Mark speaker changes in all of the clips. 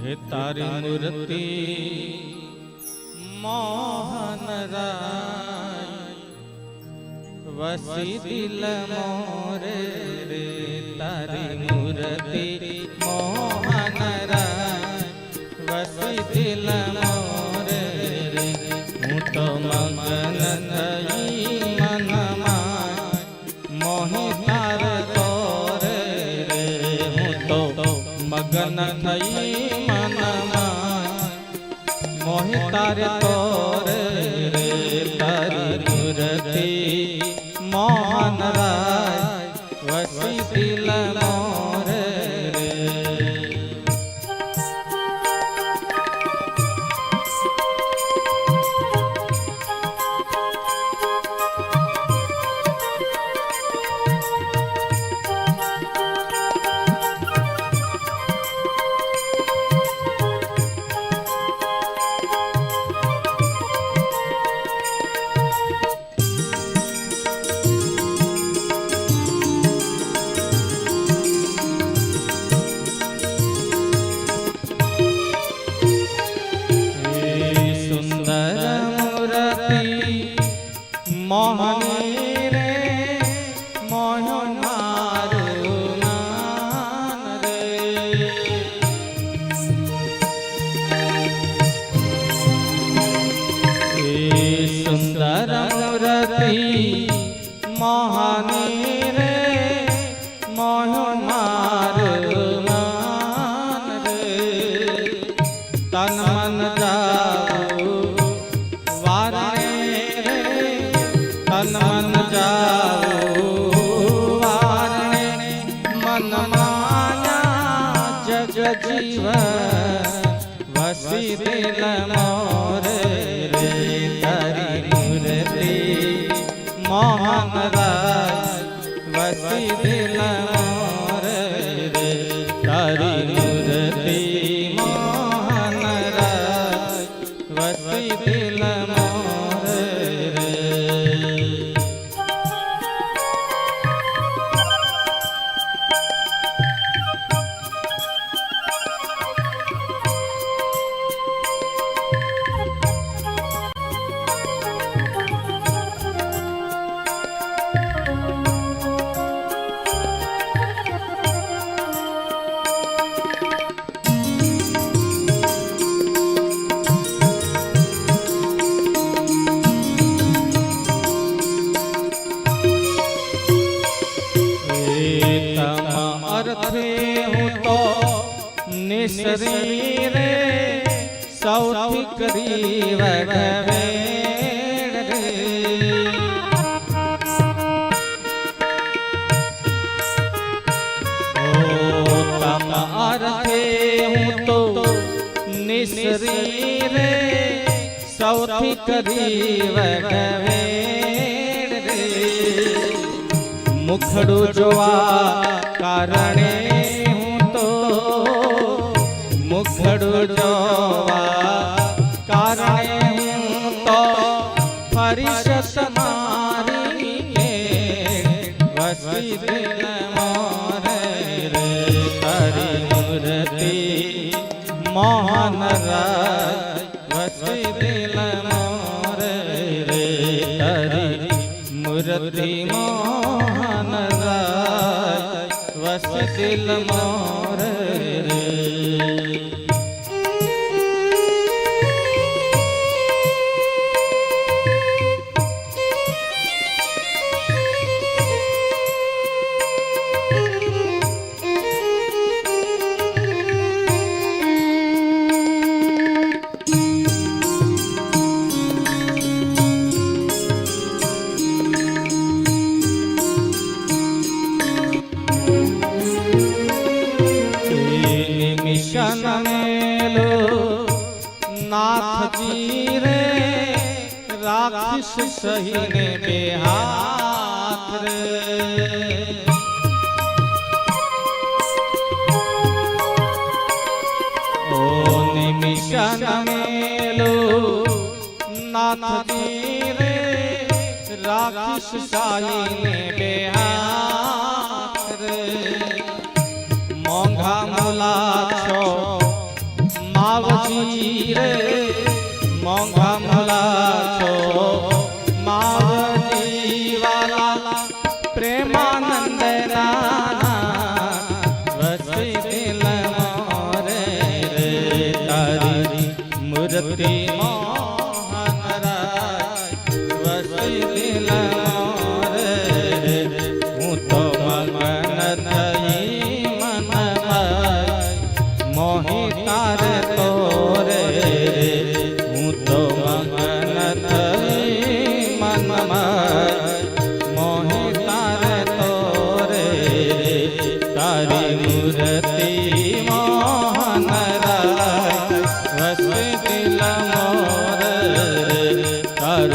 Speaker 1: હે તારી મૂર્તિ, મોહન વસી દિલ મોરે રે, તારી મૂર્તિ, મોહન વસી દિલ મોરે રે, હું તો મગન થઈ મનમાં રે, હું તો મગન થઈ મોહી તારે તોરે મોહની નિસરી રે સૌથી કરી વગવે મુખડું જોવા કારણે હું તો મુખડું જોવા કારણે હું તો ફરિશત વસ નિમિશન મેલો નાથજી રે રાખીશ સહીને બે હાથ રે ઓ નિમિશન મેલો નાથજી રે રાખીશ સાહીને બે હાથ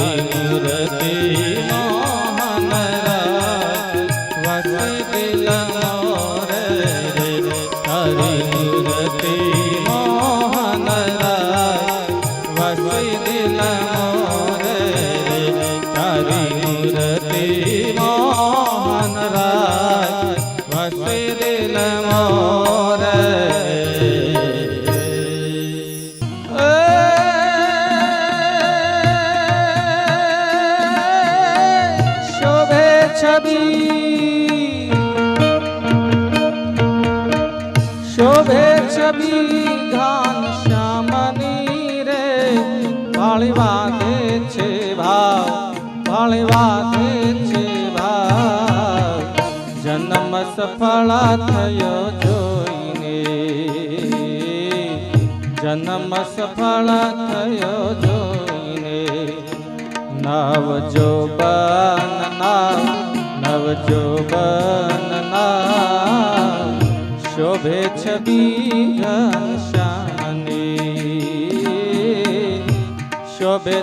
Speaker 1: તારી છબી શોભે છબી ઘાન શ્યામની રે ભાળી વાદે છે ભાવ ભાળી વાદે છે ભાવ જન્મ સફળ થયો જોઈને જન્મ સફળ થયો જોઈને નવ જોબન નાવ નવ જોબન નાવ શોભે છબી ઘનશ્યામની શોભે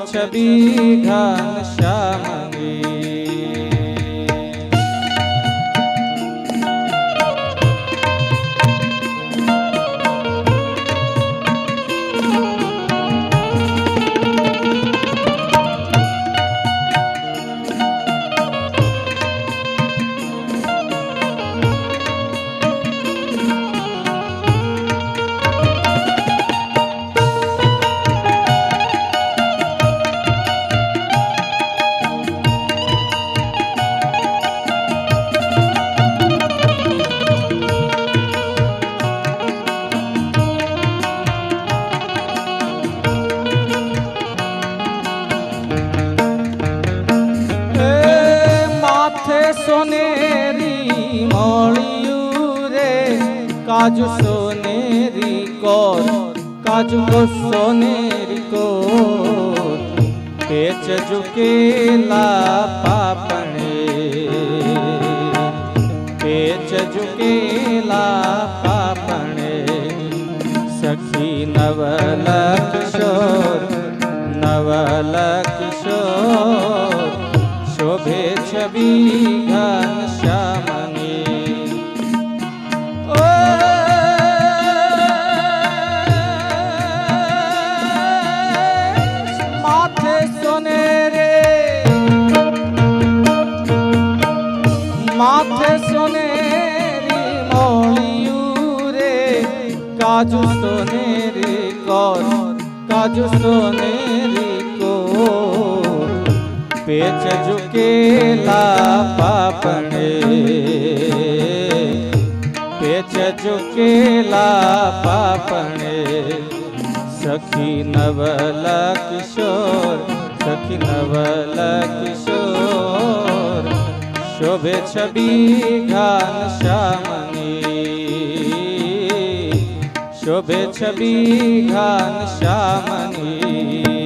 Speaker 1: কাজ সোনেরি কর, কাজ সোনেরি কর। পেচ ঝুকেলা পাপণে পেচ ঝুকেলা পাপণে সখী নবল কিশোর নবল কিশোর শোভে ছবি ঘন শ্যামা কাজু সোনেরি কর, কাজু সোনেরি কর। পেচ ঝুকেলা পাপড়ে পেচ ঝুকেলা পাপড়ে সখী নবল কিশোর, সখী নবল কিশোর। শোভে ছবি ঘান শ্যামনী શોભે છબી ઘાન શ્યામની.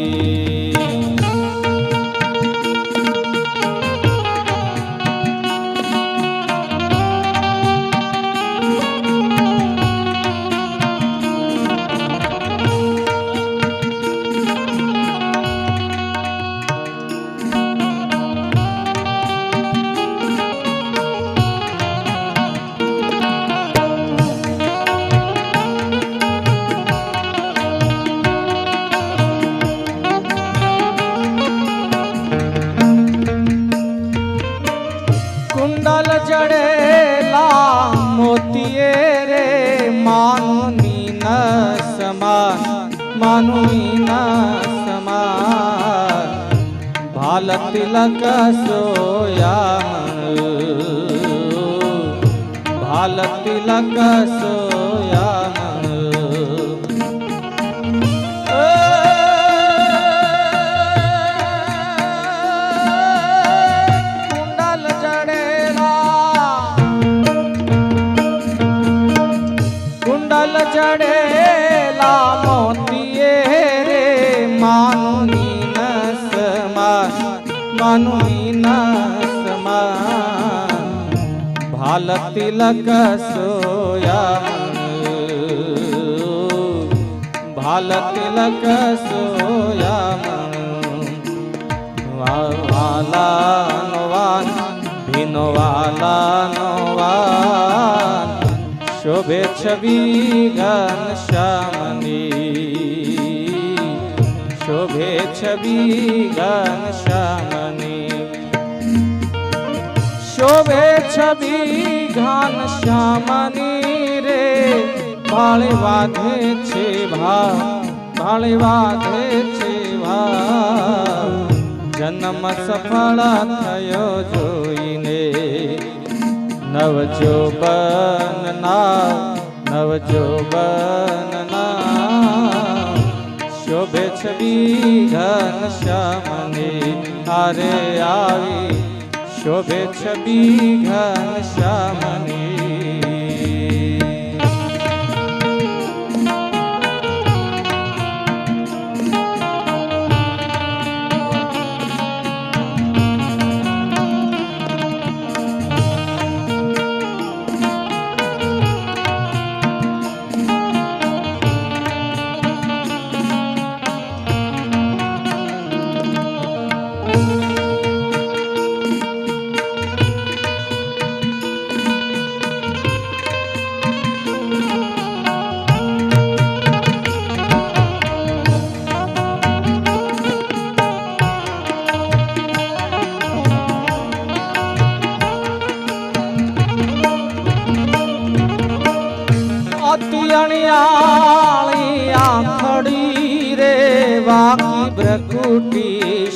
Speaker 1: કુંડલ ચડેલા મોતીએ રે માનુની ન સમાન માનુની ન સમાન. ભાલ તિલક સોયા ભાલ તિલક સોયા ભાલ તિલક સોયા ભાલ તિલક સોયા વાલા વાન ભીનો વાલા વાન શોભે છબી ઘન શ્યામની શોભે છબી ઘન શ્યામની શોભે છબી ઘન શ્યામની રે. ભાળે વાધે છે ભા, ભાળે વાધે છે ભા. જન્મ સફળ થયો જોઈને. નવજોબન ના નવજોબન ના શોભે છબી ઘન શ્યામની હારે આવી શોભે છબી ઘન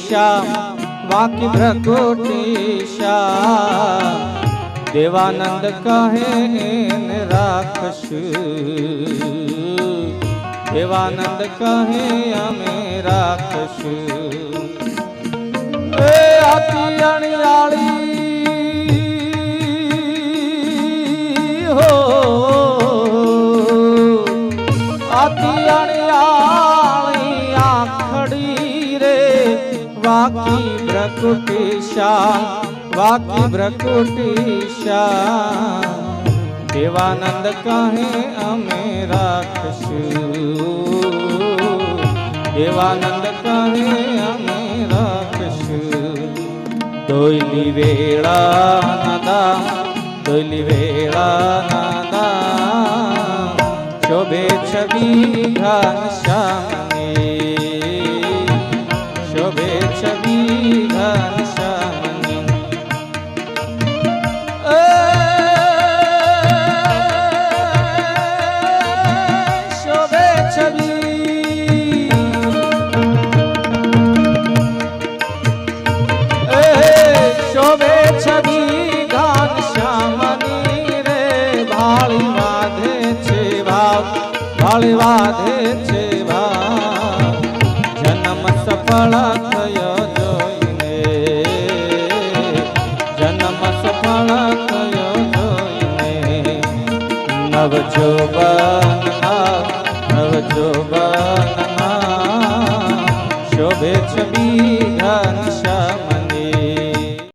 Speaker 1: ભ્રકુટી બાકી શ્યામ દેવાનંદ કહે રાખશ. દેવાનંદ કહે અમે રાખશું. એ અતિયણિયાળી વાકી પ્રકૃતિશા વાકી પ્રકૃતિશા દેવાનંદ કહે, અમે રાખશું. દેવાનંદ કહે, અમે રાખશું. દોયલી વેળા નદા દોયલી વેળા નદા શોભે છબી ઘન શ્યામની ભાળી દે છે ભાવ જન્મ સફળ થયો જોઈને. જન્મ સફળ થયો જોઈને. નવજોબન નવજોબન